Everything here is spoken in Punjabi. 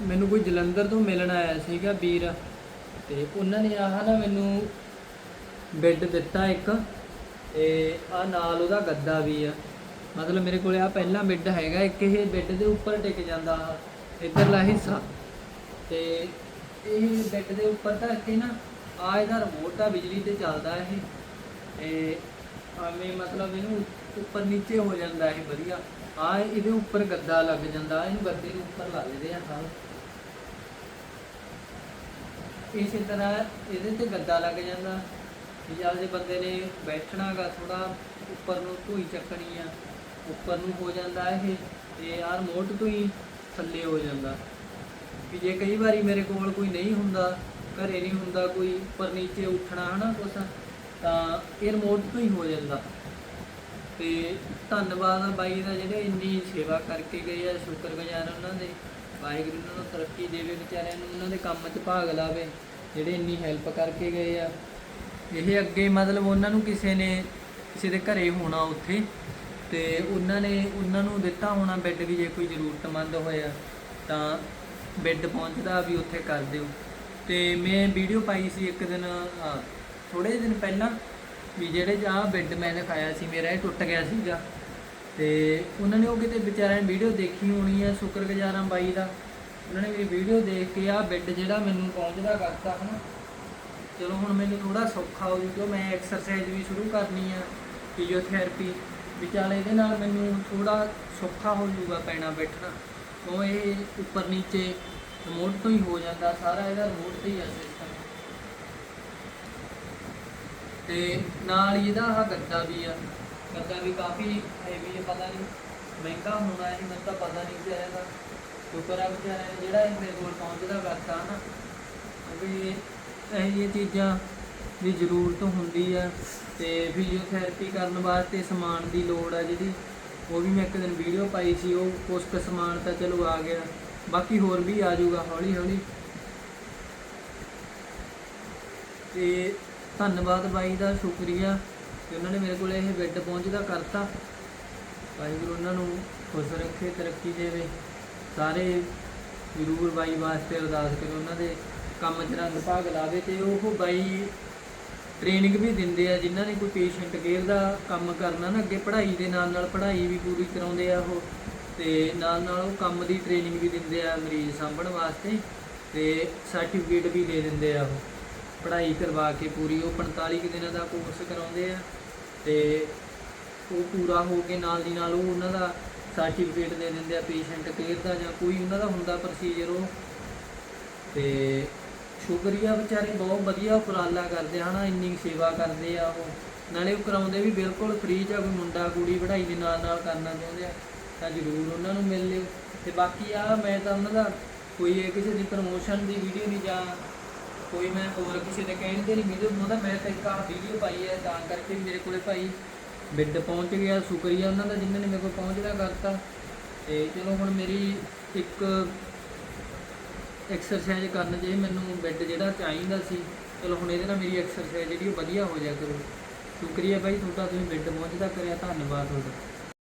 ਮੈਨੂੰ ਕੋਈ ਜਲੰਧਰ ਤੋਂ ਮਿਲਣ ਆਇਆ ਸੀਗਾ ਵੀਰ ਤੇ ਉਹਨਾਂ ਨੇ ਆਹ ਨਾ ਮੈਨੂੰ ਬੈੱਡ ਦਿੱਤਾ ਇੱਕ ਤੇ ਆ ਨਾਲ ਉਹਦਾ ਗੱਦਾ ਵੀ ਆ। ਮਤਲਬ ਮੇਰੇ ਕੋਲੇ ਆ ਪਹਿਲਾ ਬੈੱਡ ਹੈਗਾ, ਇੱਕ ਇਹ ਬੈੱਡ ਦੇ ਉੱਪਰ ਟਿਕ ਜਾਂਦਾ ਆ ਇਧਰਲਾ ਹਿੱਸਾ। ਤੇ ਇਹ ਬੈੱਡ ਦੇ ਉੱਪਰ ਧਰ ਕੇ ਨਾ ਆ ਇਹਦਾ ਰਿਮੋਟ ਆ, ਬਿਜਲੀ ਤੇ ਚੱਲਦਾ ਇਹ। ਤੇ ਆਵੇਂ ਮਤਲਬ ਇਹਨੂੰ ਉੱਪਰ ਨੀਚੇ ਹੋ ਜਾਂਦਾ ਇਹ, ਵਧੀਆ। ਆ ਇਹਦੇ ਉੱਪਰ ਗੱਦਾ ਲੱਗ ਜਾਂਦਾ, ਇਹਨੂੰ ਗੱਦੇ ਦੇ ਉੱਪਰ ਲਾ ਦਿੰਦੇ ਆ ਹਾਂ ਇਸੇ ਤਰ੍ਹਾਂ ਇਹਦੇ ਤੇ ਗੱਦਾ ਲੱਗ ਜਾਂਦਾ। ਵੀ ਜੇ ਬੰਦੇ ਨੇ ਬੈਠਣਾਗਾ ਥੋੜਾ ਉੱਪਰ ਨੂੰ ਧੂਈ ਚੱਕਣੀ ਆ, ਉੱਪਰ ਨੂੰ ਹੋ ਜਾਂਦਾ ਇਹ, ਤੇ ਆ ਰਿਮੋਟ ਤੋਂ ਹੀ ਥੱਲੇ ਹੋ ਜਾਂਦਾ। ਵੀ ਜੇ ਕਈ ਵਾਰੀ ਮੇਰੇ ਕੋਲ ਕੋਈ ਨਹੀਂ ਹੁੰਦਾ, ਘਰੇ ਨਹੀਂ ਹੁੰਦਾ ਕੋਈ, ਉੱਪਰ ਨੀਚੇ ਉੱਠਣਾ ਹਨਾ ਕੁਛ, ਤਾਂ ਇਹ ਰਿਮੋਟ ਤੋਂ ਹੀ ਹੋ ਜਾਂਦਾ। ਤੇ ਧੰਨਵਾਦ ਆ ਬਾਈ ਦਾ ਜਿਹੜੇ ਇੰਨੀ ਸੇਵਾ ਕਰਕੇ ਗਏ ਆ, ਸ਼ੁਕਰਗੁਜ਼ਾਰ ਉਹਨਾਂ ਦੇ। ਵਾਹਿਗੁਰੂ ਉਹਨਾਂ ਨੂੰ ਤਰੱਕੀ ਦੇਵੇ, ਵਿਚਾਰਿਆਂ ਨੂੰ ਉਹਨਾਂ ਦੇ ਕੰਮ 'ਚ ਭਾਗ ਲਾਵੇ, ਜਿਹੜੇ ਇੰਨੀ ਹੈਲਪ ਕਰਕੇ ਗਏ ਆ। ਇਹ ਅੱਗੇ ਮਤਲਬ ਉਹਨਾਂ ਨੂੰ ਕਿਸੇ ਨੇ, ਕਿਸੇ ਦੇ ਘਰੇ ਹੋਣਾ ਉੱਥੇ ਤੇ ਉਹਨਾਂ ਨੇ, ਉਹਨਾਂ ਨੂੰ ਦਿੱਤਾ ਹੋਣਾ ਬੈੱਡ ਵੀ ਜੇ ਕੋਈ ਜ਼ਰੂਰਤਮੰਦ ਹੋਇਆ, ਤਾਂ ਬੈੱਡ ਪਹੁੰਚਦਾ ਵੀ ਉੱਥੇ ਕਰ ਦਿਓ। ਤੇ ਮੈਂ ਵੀਡੀਓ ਪਾਈ ਸੀ ਇੱਕ ਦਿਨ ਥੋੜੇ ਦਿਨ ਪਹਿਲਾਂ। ਵੀ ਜਿਹੜੇ ਆ ਬੈੱਡ ਮੈਂ ਦਿਖਾਇਆ ਸੀ, ਮੇਰਾ ਇਹ ਟੁੱਟ ਗਿਆ ਸੀਗਾ। ਤੇ ਉਹਨਾਂ ਨੇ ਉਹ ਕਿਤੇ ਵਿਚਾਰਿਆਂ ਨੇ ਵੀਡੀਓ ਦੇਖੀ ਹੋਣੀ ਆ, ਸ਼ੁਕਰਗੁਜ਼ਾਰਾਂ ਬਾਈ ਦਾ। ਉਹਨਾਂ ਨੇ ਮੇਰੀ ਵੀਡੀਓ ਦੇਖ ਕੇ ਆ ਬੈੱਡ ਜਿਹੜਾ ਮੈਨੂੰ ਪਹੁੰਚਦਾ ਕਰਤਾ, ਹਨਾ। ਚਲੋ ਹੁਣ ਮੈਨੂੰ ਥੋੜਾ ਸੌਖਾ ਹੋ ਜੂ ਕਿਉਂ ਮੈਂ ਐਕਸਰਸਾਈਜ਼ ਵੀ ਸ਼ੁਰੂ ਕਰਨੀ ਆ ਫਿਜ਼ੀਓਥੈਰੇਪੀ ਵੀ ਇਹਦੇ ਨਾਲ ਮੈਨੂੰ ਥੋੜਾ ਸੌਖਾ ਹੋ ਜੂਗਾ ਪੈਣਾ ਬੈਠਣਾ। ਉਹ ਇਹ ਉੱਪਰ ਨੀਚੇ ਰਿਮੋਟ ਤੋਂ ਹੀ ਹੋ ਜਾਂਦਾ, ਸਾਰਾ ਇਹਦਾ ਰਿਮੋਟ ਤੇ ਹੀ ਆ ਸਿਸਟਮ ਤੇ ਨਾਲ ਹੀ ਇਹਦਾ ਆਹ ਗੱਦਾ ਵੀ ਆ। ਗੱਦਾ ਵੀ ਕਾਫੀ ਹੈਵੀ ਹੈ ਪਤਾ ਨਹੀਂ ਮਹਿੰਗਾ ਹੋਣਾ ਇਹ, ਮੈਨੂੰ ਤਾਂ ਪਤਾ ਨਹੀਂ ਸੀ ਇਹਦਾ। ਸ਼ੁਕਰ ਆ ਵਿਚਾਰਿਆਂ ਜਿਹੜਾ ਇਹ ਮੇਰੇ ਕੋਲ ਪਹੁੰਚਦਾ ਕਰਤਾ ਨਾ ਵੀ ਇਹ ਜਿਹੀਆਂ ਚੀਜ਼ਾਂ ਦੀ ਜ਼ਰੂਰਤ ਹੁੰਦੀ ਆ ਤੇ ਫਿਜ਼ੀਓਥੈਰੇਪੀ ਕਰਨ ਵਾਸਤੇ ਸਮਾਨ ਦੀ ਲੋੜ ਆ ਜਿਹੜੀ, ਉਹ ਵੀ ਮੈਂ ਇੱਕ ਦਿਨ ਵੀਡੀਓ ਪਾਈ ਸੀ, ਉਹ ਕੁਛ ਕੁ ਸਮਾਨ ਤਾਂ ਚਲੋ ਆ ਗਿਆ। ਬਾਕੀ ਹੋਰ ਵੀ ਆ ਜਾਊਗਾ ਹੌਲੀ ਹੌਲੀ ਤੇ ਧੰਨਵਾਦ ਬਾਈ ਦਾ, ਸ਼ੁਕਰੀਆ। ਕਿ ਉਹਨਾਂ ਨੇ ਮੇਰੇ ਕੋਲ ਇਹ ਬੈੱਡ ਪਹੁੰਚਦਾ ਕਰਤਾ। ਵਾਹਿਗੁਰੂ ਉਹਨਾਂ ਨੂੰ ਖੁਸ਼ ਰੱਖੇ, ਤਰੱਕੀ ਦੇਵੇ। ਸਾਰੇ ਜ਼ਰੂਰ ਬਾਈ ਵਾਸਤੇ ਅਰਦਾਸ ਕਰੋ ਉਹਨਾਂ ਦੇ ਕੰਮ 'ਚ ਰੰਗ ਭਾਗ ਲਾਵੇ ਤੇ ਉਹ ਬਾਈ ਟ੍ਰੇਨਿੰਗ ਵੀ ਦਿੰਦੇ ਆ, ਜਿਨ੍ਹਾਂ ਨੇ ਕੋਈ ਪੇਸ਼ੈਂਟ ਕੇਅਰ ਦਾ ਕੰਮ ਕਰਨਾ ਨਾ, ਅੱਗੇ ਪੜ੍ਹਾਈ ਦੇ ਨਾਲ ਨਾਲ ਪੜ੍ਹਾਈ ਵੀ ਪੂਰੀ ਕਰਾਉਂਦੇ ਆ ਉਹ। ਤੇ ਨਾਲ ਨਾਲ ਉਹ ਕੰਮ ਦੀ ਟ੍ਰੇਨਿੰਗ ਵੀ ਦਿੰਦੇ ਆ ਮਰੀਜ਼ ਸਾਂਭਣ ਵਾਸਤੇ ਤੇ ਸਰਟੀਫਿਕੇਟ ਵੀ ਦੇ ਦਿੰਦੇ ਆ ਉਹ। ਪੜ੍ਹਾਈ ਕਰਵਾ ਕੇ ਪੂਰੀ, ਉਹ 45 ਕੁ ਦਿਨਾਂ ਦਾ ਕੋਰਸ ਕਰਾਉਂਦੇ ਆ ਤੇ ਉਹ ਪੂਰਾ ਹੋ ਕੇ ਨਾਲ ਦੀ ਨਾਲ ਉਹ ਉਹਨਾਂ ਦਾ ਸਰਟੀਫਿਕੇਟ ਦੇ ਦਿੰਦੇ ਆ ਪੇਸ਼ੈਂਟ ਕੇਅਰ ਦਾ ਜਾਂ ਕੋਈ ਉਹਨਾਂ ਦਾ ਹੁੰਦਾ ਪ੍ਰੋਸੀਜਰ ਉਹ। ਤੇ ਸ਼ੁਕਰੀਆ ਵਿਚਾਰੇ, ਬਹੁਤ ਵਧੀਆ ਉਪਰਾਲਾ ਕਰਦੇ ਹਨਾ, ਇੰਨੀ ਕੁ ਸੇਵਾ ਕਰਦੇ ਆ ਉਹ। ਨਾਲੇ ਉਹ ਕਰਾਉਂਦੇ ਵੀ ਬਿਲਕੁਲ ਫ੍ਰੀ ਚ ਕੋਈ ਮੁੰਡਾ ਕੁੜੀ ਪੜ੍ਹਾਈ ਦੇ ਨਾਲ ਨਾਲ ਕਰਨਾ ਚਾਹੁੰਦੇ ਆ, ਤਾਂ ਜ਼ਰੂਰ ਉਹਨਾਂ ਨੂੰ ਮਿਲ ਲਿਓ। ਤੇ ਬਾਕੀ ਆ ਮੈਂ ਤਾਂ ਉਹਨਾਂ ਦਾ ਕੋਈ ਕਿਸੇ ਦੀ ਪ੍ਰਮੋਸ਼ਨ ਦੀ ਵੀਡੀਓ ਨਹੀਂ ਜਾਂ ਕੋਈ ਮੈਂ ਹੋਰ ਕਿਸੇ ਦੇ ਕਹਿਣ ਤੇ ਨਹੀਂ ਵੀਡੀਓ ਬਣਾਉਂਦਾ ਮੈਂ ਤਾਂ ਇੱਕ ਆਹ ਵੀਡੀਓ ਪਾਈ ਹੈ, ਤਾਂ ਕਰਕੇ ਮੇਰੇ ਕੋਲੇ ਭਾਈ ਬਿੱਡ ਪਹੁੰਚ ਗਿਆ, ਸ਼ੁਕਰੀਆ ਉਹਨਾਂ ਦਾ ਜਿਨ੍ਹਾਂ ਨੇ ਮੇਰੇ ਕੋਲ ਪਹੁੰਚਦਾ ਕਰਤਾ। ਤੇ ਚਲੋ ਹੁਣ ਮੇਰੀ ਇੱਕ ਐਕਸਰਸਾਈਜ਼ ਕਰਨ ਜੇ ਮੈਨੂੰ ਬੈੱਡ ਜਿਹੜਾ ਚਾਹੀਦਾ ਸੀ, ਚਲੋ ਹੁਣ ਇਹਦੇ ਨਾਲ ਮੇਰੀ ਐਕਸਰਸਾਈਜ਼ ਜਿਹੜੀ ਉਹ ਵਧੀਆ ਹੋ ਜਾਇਆ ਕਰੂ। ਸ਼ੁਕਰੀਆ ਬਾਈ ਤੁਹਾਡਾ ਤੁਸੀਂ ਬੈੱਡ ਪਹੁੰਚਦਾ ਕਰਿਆ, ਧੰਨਵਾਦ ਤੁਹਾਡਾ।